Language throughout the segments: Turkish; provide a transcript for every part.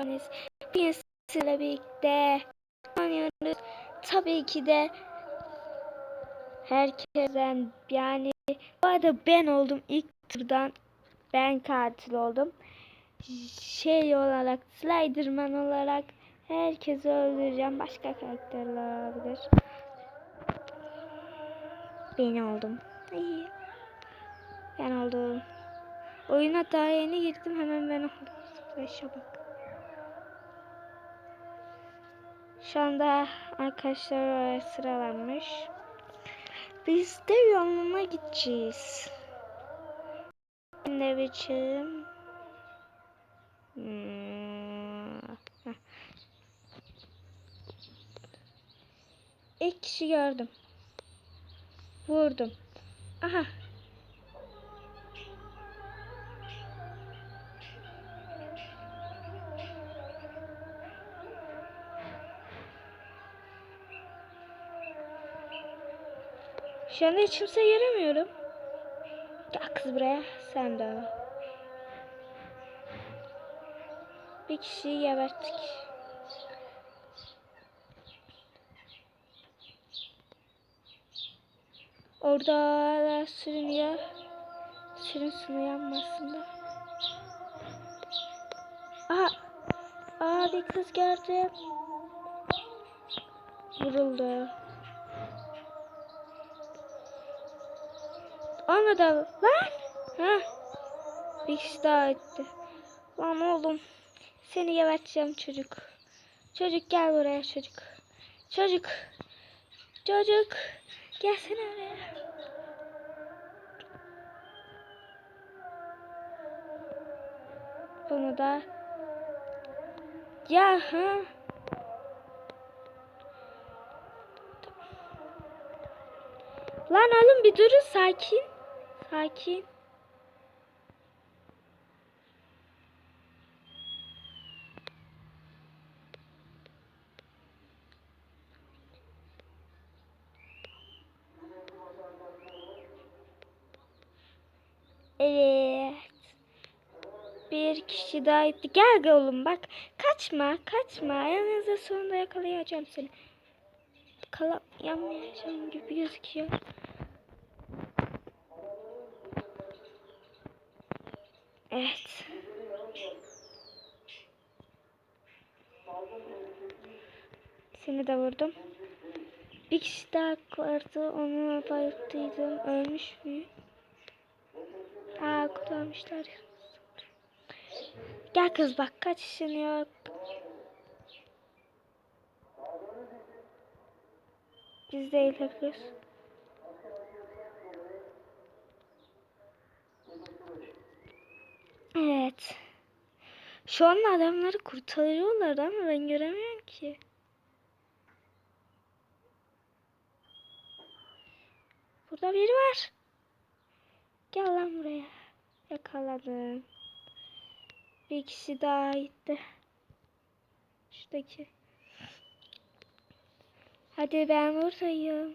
oynuyoruz. Sizle birlikte oynuyoruz. Tabii ki de herkesten yani bu arada ben oldum ilk turdan ben katil oldum. Şey olarak Sliderman olarak herkesi öldüreceğim. Başka karakterler olabilir. Ben oldum. Ben oldum. Oyuna daha yeni girdim hemen ben oldum. Zıplayışa bak. Şu anda arkadaşlar sıralanmış. Biz de yanına gideceğiz. Ne biçim? Hmm. İlk kişi gördüm. Vurdum. Aha. Şu anda hiç kimse göremiyorum. Gel kız buraya. Sen de. Bir kişiyi geberttik. Orada sürünüyor. Sürünsün uyanmasında. Aha. Aa bir kız gördüm. Vuruldu. Olmadı. Lan. Ha. Bir kişi daha etti. Lan oğlum. Seni geberteceğim çocuk. Çocuk gel buraya çocuk. Çocuk. Çocuk. Gelsene oraya. Bunu da. Ya ha. Lan oğlum bir durun sakin. Sakin. Evet. Bir kişi daha etti. Gel gel oğlum bak. Kaçma kaçma. Yanınızda sonunda yakalayacağım seni. Yakalayamayacağım gibi gözüküyor. Evet. Seni de vurdum. Bir kişi daha vardı. Onu bayılttıydım. Ölmüş mü? Aa kurtarmışlar. Gel kız bak kaç işin yok. Biz de yapıyoruz. Evet. Şu an adamları kurtarıyorlar ama ben göremiyorum ki. Burada biri var. Gel lan buraya. Yakaladım. Bir kişi daha gitti. Şuradaki. Hadi ben buradayım.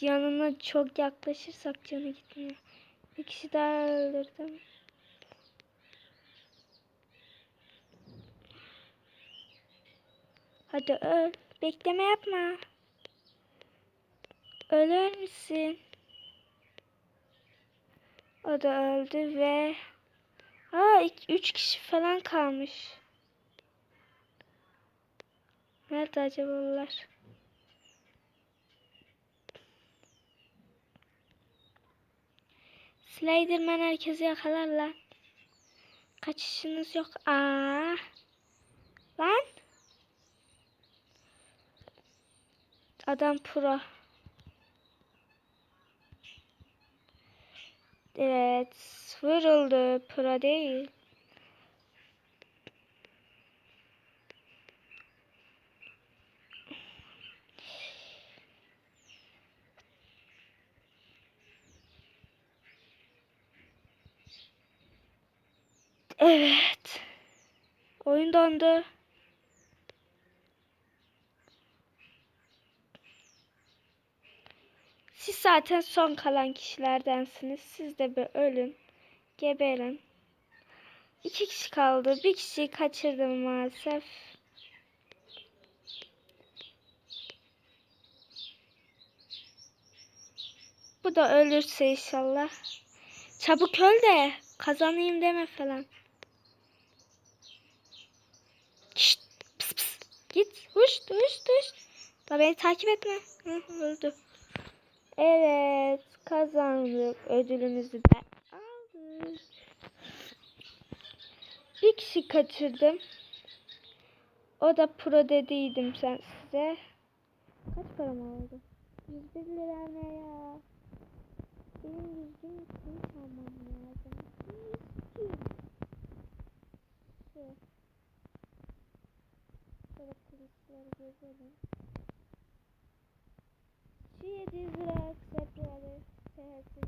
Yanına çok yaklaşırsak canı gitmiyor. Bir kişi daha öldürdüm. Hadi öl. Bekleme yapma. Ölür müsün? O da öldü ve Aa, iki, üç kişi falan kalmış. Nerede acaba onlar? Sliderman herkesi yakalar lan. Kaçışınız yok. Aa. Lan. Adam pro. Evet. Vuruldu. Pro değil. Evet. Oyun dondu. Siz zaten son kalan kişilerdensiniz. Siz de bir ölün. Geberin. İki kişi kaldı. Bir kişiyi kaçırdım maalesef. Bu da ölürse inşallah. Çabuk öl de kazanayım deme falan. Şşt, pıs pıs. Git. Huş huş huş. Da beni takip etme. Hı, öldü. Evet kazandık. Ödülümüzü de aldık. Bir kişi kaçırdım. O da pro dediydim sen size. Kaç param oldu? 101 lira ne ya? Benim düzgün kılıç almam lazım. Ne istiyorum? Şu. Şöyle kılıçları gezelim. Şu 700 lira kısaları sehersi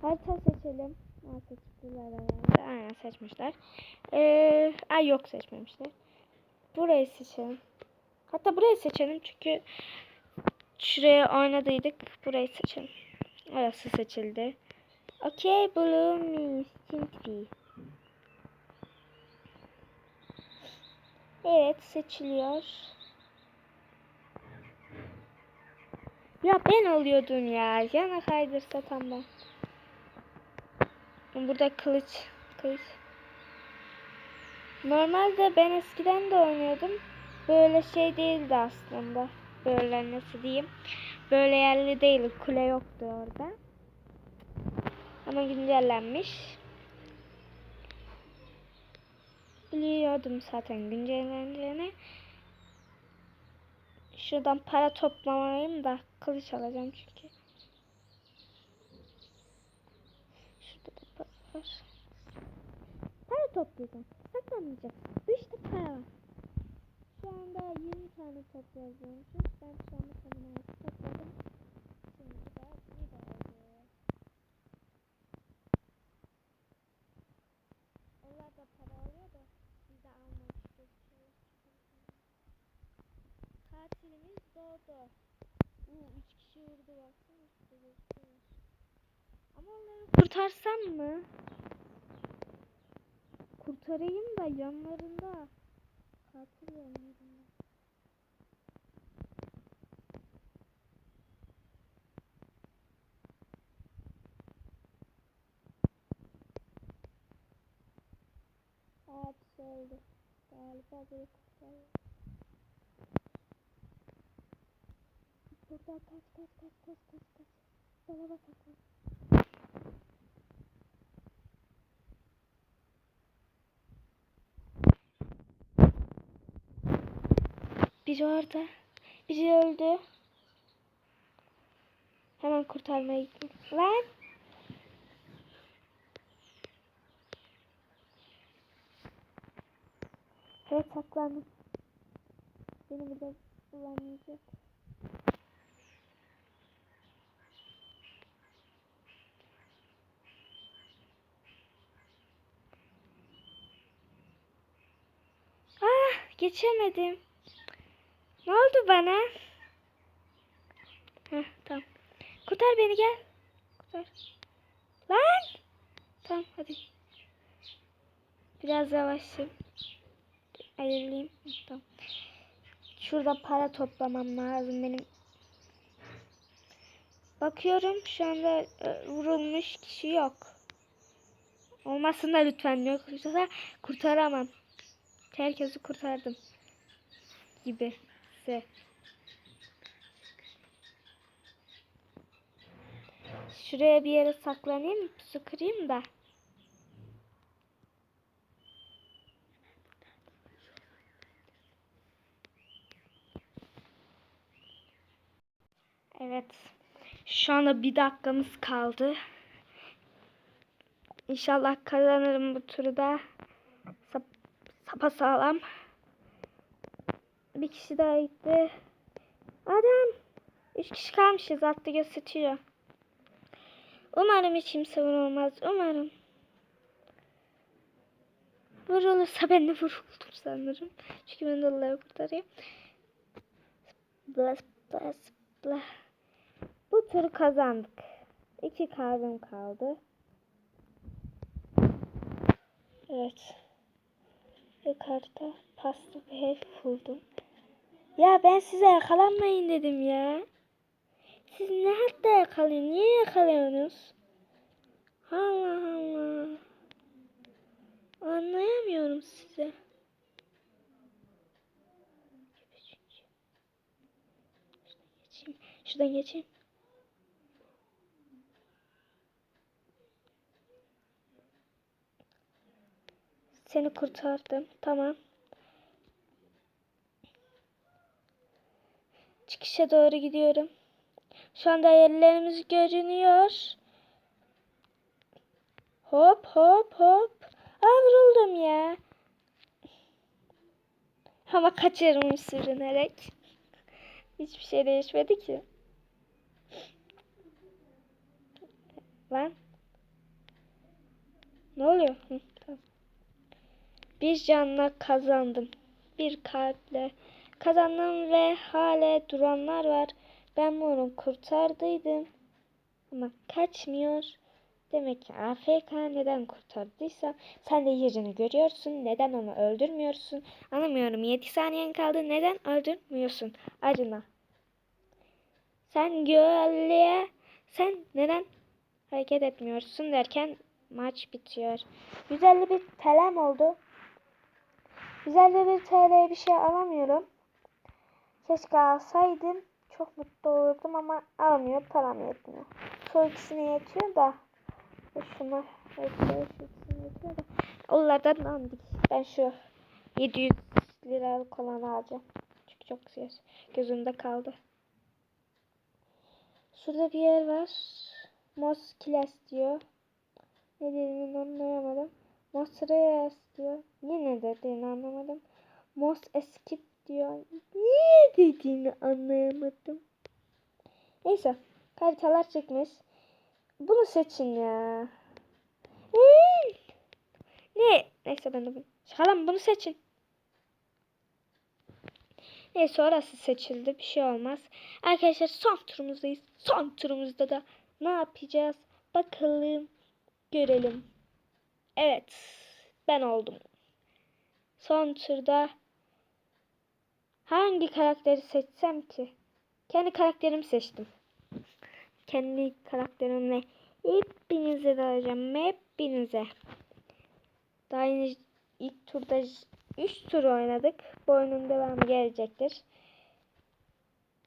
Harita seçelim. Aa, seçtiler herhalde. Aynen seçmişler. Ee, ay yok seçmemişler. Burayı seçelim. Hatta burayı seçelim çünkü şuraya oynadıydık. Burayı seçelim. Orası seçildi. Okay, blue means Tinty. Evet seçiliyor. Ya ben oluyordum ya. Yana kaydırsa tamam. Burada kılıç. Kılıç. Normalde ben eskiden de oynuyordum. Böyle şey değildi aslında. Böyle nasıl diyeyim. Böyle yerli değil. Kule yoktu orada. Ama güncellenmiş. Biliyordum zaten güncelleneceğini. Şuradan para toplamayayım da kılıç alacağım çünkü. Şurada da para var. Para toplayacağım. Saklanmayacağım. Bu işte para var. Şu anda 20 tane toplayabiliyormuşuz. Ben şu anda ait topladım. Şimdi de bir de oldu. Onlar da para alıyor da biz de gözüküyor. Katilimiz doğdu. Uuu üç kişi vurdu baksana. Ama onları kurtarsam mı? Kurtarayım da yanlarında. Katil yanlarında. Evet öldü. Galiba biri kurtarıyor. Buradan kaç kaç kaç kaç kaç kaç. Dolaba saklan. Biri orada. Biri öldü. Hemen kurtarmaya gittim. Lan. Evet saklandım. Beni burada bulamayacak. Ah geçemedim. Ne oldu bana? Heh, tamam. Kurtar beni gel. Kurtar. Lan. Tamam hadi. Biraz yavaşım. Ayırayım. Hı, Tamam. Şurada para toplamam lazım benim. Bakıyorum şu anda e, vurulmuş kişi yok. Olmasın da lütfen yok. Kurtaramam. Herkesi kurtardım. Gibi. Size. Şuraya bir yere saklanayım. Su kırayım da. Evet. Şu anda bir dakikamız kaldı. İnşallah kazanırım bu turu da. Sap, sapa sağlam. Bir kişi daha gitti. Adam. Üç kişi kalmışız. Altta gösteriyor. Umarım hiç kimse vurulmaz. Umarım. Vurulursa ben de vuruldum sanırım. Çünkü ben de Allah'ı kurtarayım. Blas blas blas. Bu turu kazandık. İki kalbim kaldı. Evet. Yukarıda pasta bir ev buldum. Ya ben size yakalanmayın dedim ya. Siz ne hatta yakalıyorsunuz? Niye yakalıyorsunuz? Allah Allah. Anlayamıyorum size. Şuradan geçeyim. Seni kurtardım. Tamam. Çıkışa doğru gidiyorum. Şu anda yerlerimiz görünüyor. Hop hop hop. Aa vuruldum ya. Ama kaçırmış sürünerek. Hiçbir şey değişmedi ki. Lan. Ne oluyor? Bir canla kazandım. Bir kalple kazandım ve hala duranlar var. Ben bunu kurtardıydım. Ama kaçmıyor. Demek ki AFK neden kurtardıysa sen de yerini görüyorsun. Neden onu öldürmüyorsun? Anlamıyorum. 7 saniyen kaldı. Neden öldürmüyorsun? Acına. Sen güvenliğe sen neden hareket etmiyorsun derken maç bitiyor. 151 TL'm oldu. 151 TL'ye bir şey alamıyorum. Keşke alsaydım. Çok mutlu olurdum ama almıyor. Param yetmiyor. Şu ikisine yetiyor da. Şuna yetiyor. Şu ikisine yetiyor da. Onlardan aldık. Ben şu 700 liralık olanı alacağım. Çünkü çok güzel. Gözümde kaldı. Şurada bir yer var. Mos Kiles diyor. Ne dediğini anlayamadım. Mos Reyes diyor. Yine dediğini anlamadım. Mos Eskip diyor. Niye dediğini anlayamadım. Neyse. Haritalar çıkmış. Bunu seçin ya. Ne? Neyse ben de bunu. Halam bunu seçin. Neyse orası seçildi. Bir şey olmaz. Arkadaşlar son turumuzdayız. Son turumuzda da ne yapacağız? Bakalım. Görelim. Evet. Ben oldum. Son turda hangi karakteri seçsem ki? Kendi karakterimi seçtim. Kendi karakterimle hepinize dalacağım. Hepinize. Daha yeni ilk turda 3 tur oynadık. Bu oyunun devamı gelecektir.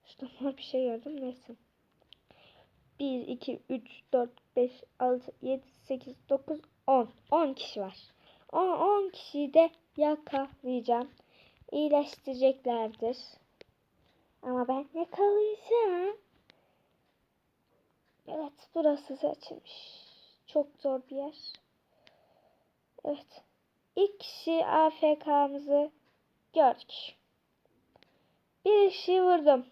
Şurada mor bir şey gördüm. Neyse. 1, 2, 3, 4, 5, 6, 7, 8, 9, 10. 10 kişi var. 10, 10 kişiyi de yakalayacağım. İyileştireceklerdir. Ama ben yakalayacağım. Evet burası seçilmiş. Çok zor bir yer. Evet. İlk kişi AFK'mızı gördük. Bir kişi vurdum.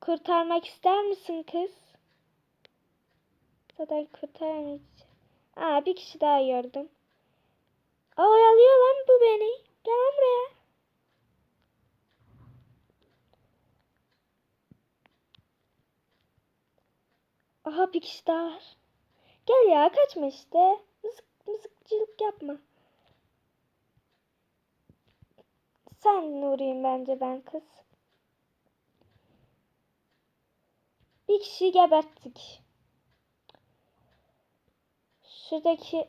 Kurtarmak ister misin kız? Zaten kurtaramayacağım. Aa bir kişi daha gördüm. Oyalıyor lan bu beni. Gel lan buraya. Aha bir kişi daha var. Gel ya kaçma işte. Mızık, mızıkçılık yapma. Sen vurayım bence ben kız. Bir kişiyi geberttik. Şuradaki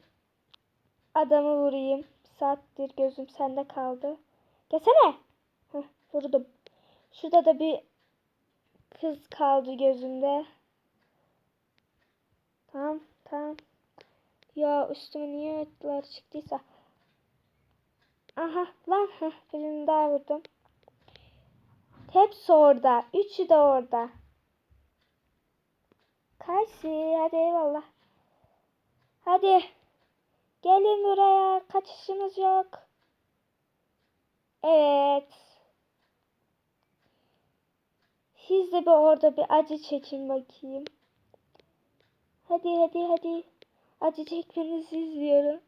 adamı vurayım. Saattir gözüm sende kaldı. Gelsene. Heh, vurdum. Şurada da bir kız kaldı gözümde. Tamam tamam. Ya üstüme niye ettiler çıktıysa. Aha lan heh, birini daha vurdum. Hepsi orada. Üçü de orada. Kaysi hadi eyvallah. Hadi. Gelin buraya. Kaçışınız yok. Evet. Siz de bir orada bir acı çekin bakayım. Hadi hadi hadi. Acı çekmenizi izliyorum.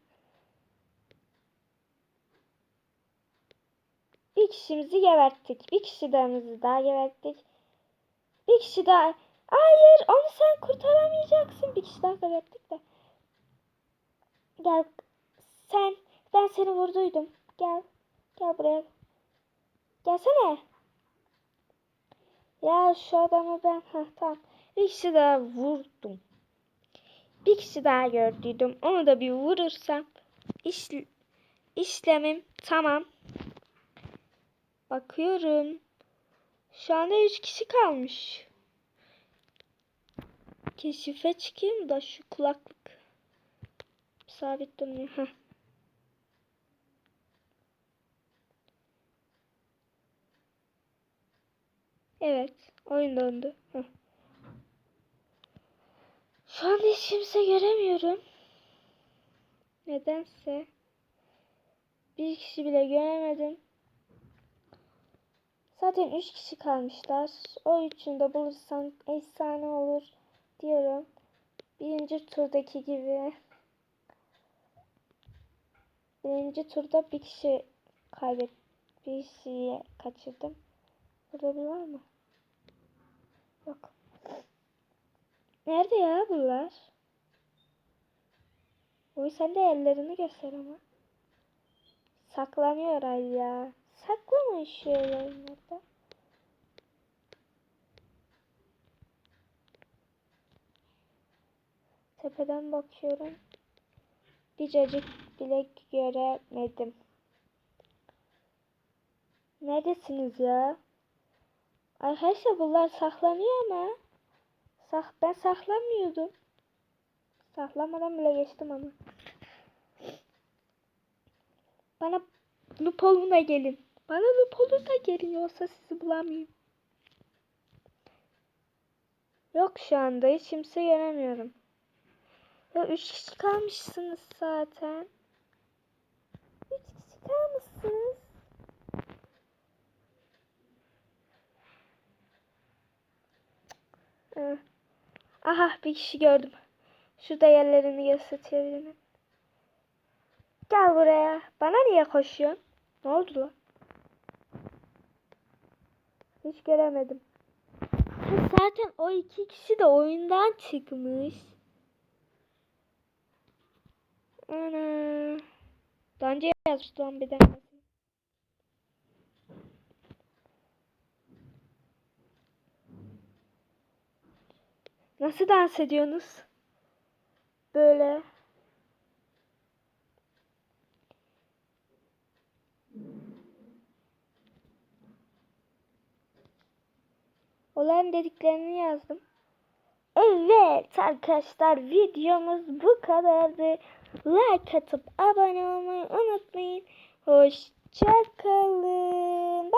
Bir kişimizi geberttik. Bir kişi daha daha geberttik. Bir kişi daha. Hayır onu sen kurtaramayacaksın. Bir kişi daha geberttik de. Gel. Sen. Ben seni vurduydum. Gel. Gel buraya. Gelsene. Ya şu adamı ben. Heh, tamam. Bir kişi daha vurdum. Bir kişi daha gördüydüm. Onu da bir vurursam iş, işlemim tamam. Bakıyorum. Şu anda 3 kişi kalmış. Keşife çıkayım da şu kulaklık sabit durmuyor. Evet, oyun döndü. Şu anda hiç kimse göremiyorum. Nedense bir kişi bile göremedim. Zaten üç kişi kalmışlar. O üçünü de bulursam efsane olur diyorum. Birinci turdaki gibi. Birinci turda bir kişi kaybet, bir kişiyi kaçırdım. Burada bir var mı? Yok. Nerede ya bunlar? Oy sen de ellerini göster ama. Saklanıyor ay ya. Saklamayın şu yayınlarda. Tepeden bakıyorum. Bir cacık bile göremedim. Neredesiniz ya? Arkadaşlar bunlar saklanıyor ama. Sak ben saklanmıyordum. Saklamadan bile geçtim ama. Bana Lupoluna gelin. Bana Lupoluna gelin yoksa sizi bulamayayım. Yok şu anda hiç kimse göremiyorum. Ya üç kişi kalmışsınız zaten. Kalmışsınız. Hı. Aha bir kişi gördüm. Şurada yerlerini gösteriyorum. Gel buraya. Bana niye koşuyorsun? Ne oldu lan? Hiç göremedim. Ha, Zaten o iki kişi de oyundan çıkmış. Ana. Daha önce yazmıştı lan bir denemesin. Nasıl dans ediyorsunuz? Böyle. Olan dediklerini yazdım. Evet arkadaşlar videomuz bu kadardı like atıp abone olmayı unutmayın. Hoşçakalın.